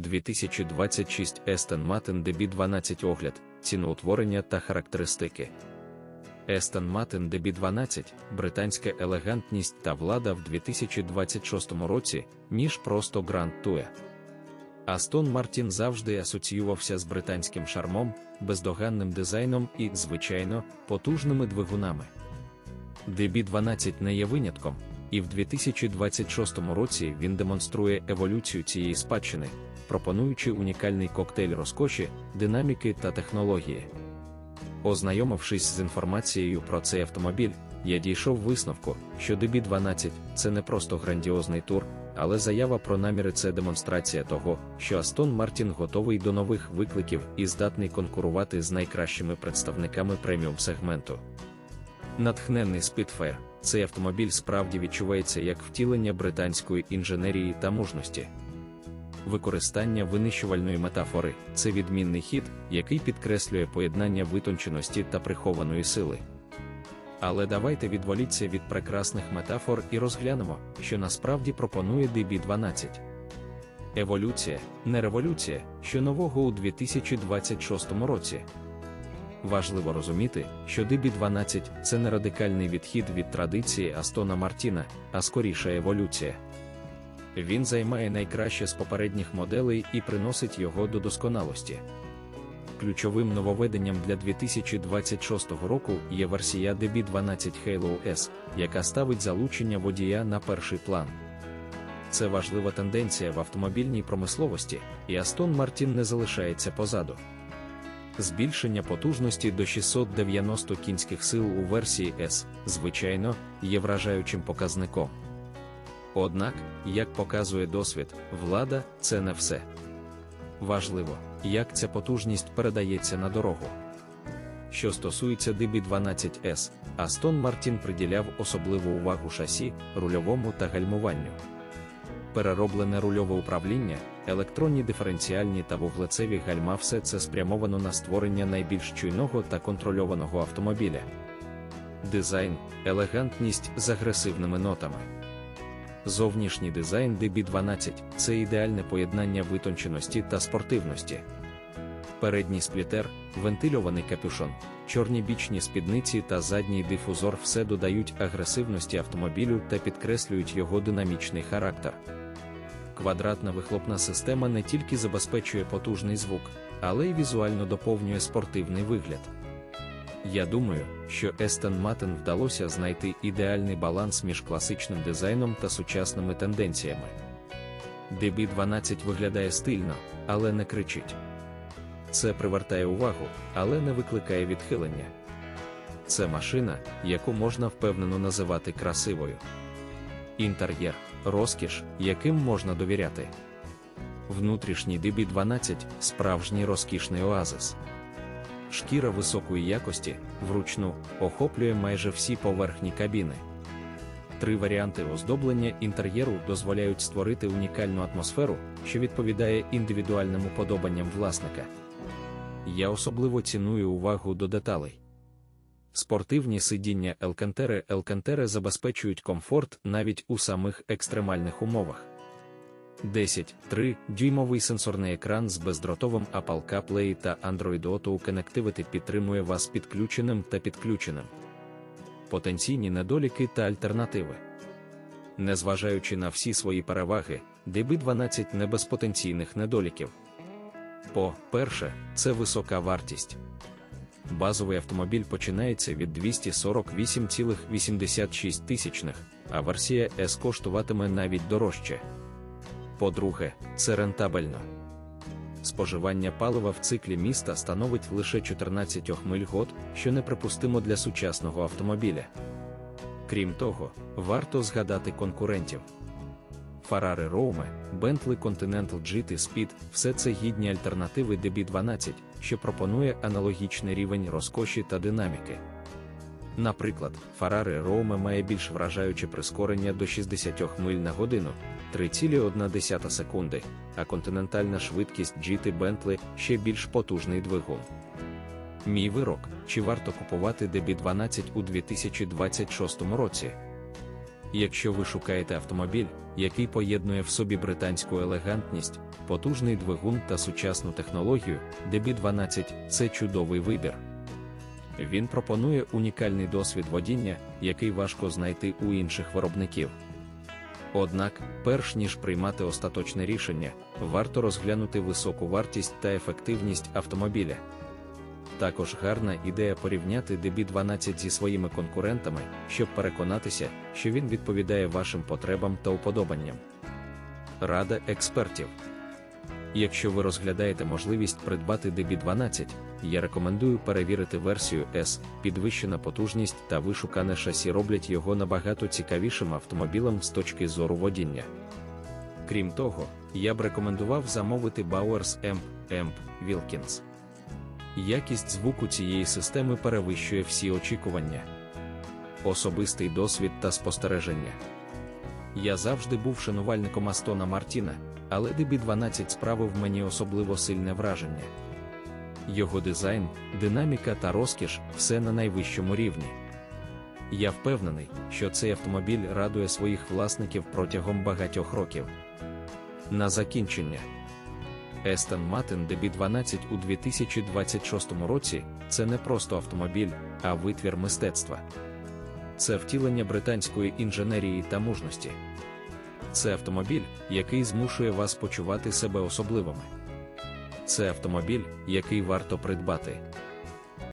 2026 Aston Martin DB12 огляд, ціноутворення та характеристики. Aston Martin DB12 британська елегантність та влада в 2026 році, ніж просто Grand Tourer. Астон Мартін завжди асоціювався з британським шармом, бездоганним дизайном і, звичайно, потужними двигунами. DB12 не є винятком, і в 2026 році він демонструє еволюцію цієї спадщини, пропонуючи унікальний коктейль розкоші, динаміки та технології. Ознайомившись з інформацією про цей автомобіль, я дійшов висновку, що DB12 це не просто грандіозний тур, але заява про наміри це демонстрація того, що Астон Мартін готовий до нових викликів і здатний конкурувати з найкращими представниками преміум сегменту. Натхненний Spitfire – цей автомобіль справді відчувається як втілення британської інженерії та мужності. Використання винищувальної метафори це відмінний хід, який підкреслює поєднання витонченості та прихованої сили. Але давайте відволіться від прекрасних метафор і розглянемо, що насправді пропонує DB12. Еволюція, не революція, що нового у 2026 році. Важливо розуміти, що DB12 це не радикальний відхід від традиції Астона Мартіна, а скоріша еволюція. Він займає найкраще з попередніх моделей і приносить його до досконалості. Ключовим нововведенням для 2026 року є версія DB12 Halo S, яка ставить залучення водія на перший план. Це важлива тенденція в автомобільній промисловості, і Aston Martin не залишається позаду. Збільшення потужності до 690 кінських сил у версії S, звичайно, є вражаючим показником. Однак, як показує досвід, влада це не все. Важливо, як ця потужність передається на дорогу. Що стосується DB12S, Aston Martin приділяв особливу увагу шасі, рульовому та гальмуванню. Перероблене рульове управління, електронні диференціальні та вуглецеві гальма все це спрямовано на створення найбільш чуйного та контрольованого автомобіля. Дизайн, елегантність з агресивними нотами. Зовнішній дизайн DB12 це ідеальне поєднання витонченості та спортивності. Передній сплітер, вентильований капюшон, чорні бічні спідниці та задній дифузор все додають агресивності автомобілю та підкреслюють його динамічний характер. Квадратна вихлопна система не тільки забезпечує потужний звук, але й візуально доповнює спортивний вигляд. Я думаю, що Aston Martin вдалося знайти ідеальний баланс між класичним дизайном та сучасними тенденціями. DB12 виглядає стильно, але не кричить. Це привертає увагу, але не викликає відхилення. Це машина, яку можна впевнено називати красивою. Інтер'єр розкіш, яким можна довіряти. Внутрішній DB12 справжній розкішний оазис. Шкіра високої якості, вручну, охоплює майже всі поверхні кабіни. Три варіанти оздоблення інтер'єру дозволяють створити унікальну атмосферу, що відповідає індивідуальним уподобанням власника. Я особливо ціную увагу до деталей. Спортивні сидіння Елкантери Елкантери забезпечують комфорт навіть у самих екстремальних умовах. 10.3 дюймовий сенсорний екран з бездротовим Apple CarPlay та Android Auto Connectivity підтримує вас підключеним та підключеним. Потенційні недоліки та альтернативи. Незважаючи на всі свої переваги, DB12 не без потенційних недоліків. По перше, це висока вартість. Базовий автомобіль починається від 248,86 тисячних, а версія S коштуватиме навіть дорожче. По-друге, це рентабельно. Споживання палива в циклі міста становить лише 14 миль год, що неприпустимо для сучасного автомобіля. Крім того, варто згадати конкурентів. Ferrari Rome, Bentley Continental GT Speed – все це гідні альтернативи DB12, що пропонує аналогічний рівень розкоші та динаміки. Наприклад, Ferrari Rome має більш вражаюче прискорення до 60 миль на годину 3,1 секунди, а континентальна швидкість GT Bentley ще більш потужний двигун. Мій вирок, чи варто купувати DB12 у 2026 році? Якщо ви шукаєте автомобіль, який поєднує в собі британську елегантність, потужний двигун та сучасну технологію, DB12 це чудовий вибір. Він пропонує унікальний досвід водіння, який важко знайти у інших виробників. Однак, перш ніж приймати остаточне рішення, варто розглянути високу вартість та ефективність автомобіля. Також гарна ідея порівняти DB12 зі своїми конкурентами, щоб переконатися, що він відповідає вашим потребам та уподобанням. Рада експертів. Якщо ви розглядаєте можливість придбати DB12, я рекомендую перевірити версію S, підвищена потужність та вишукане шасі роблять його набагато цікавішим автомобілем з точки зору водіння. Крім того, я б рекомендував замовити Bowers Amp Amp Wilkins. Якість звуку цієї системи перевищує всі очікування. Особистий досвід та спостереження. Я завжди був шанувальником Астона Мартіна, але DB12 справив мені особливо сильне враження. Його дизайн, динаміка та розкіш все на найвищому рівні. Я впевнений, що цей автомобіль радує своїх власників протягом багатьох років. На закінчення. Aston Martin DB12 у 2026 році це не просто автомобіль, а витвір мистецтва. Це втілення британської інженерії та мужності. Це автомобіль, який змушує вас почувати себе особливими. Це автомобіль, який варто придбати.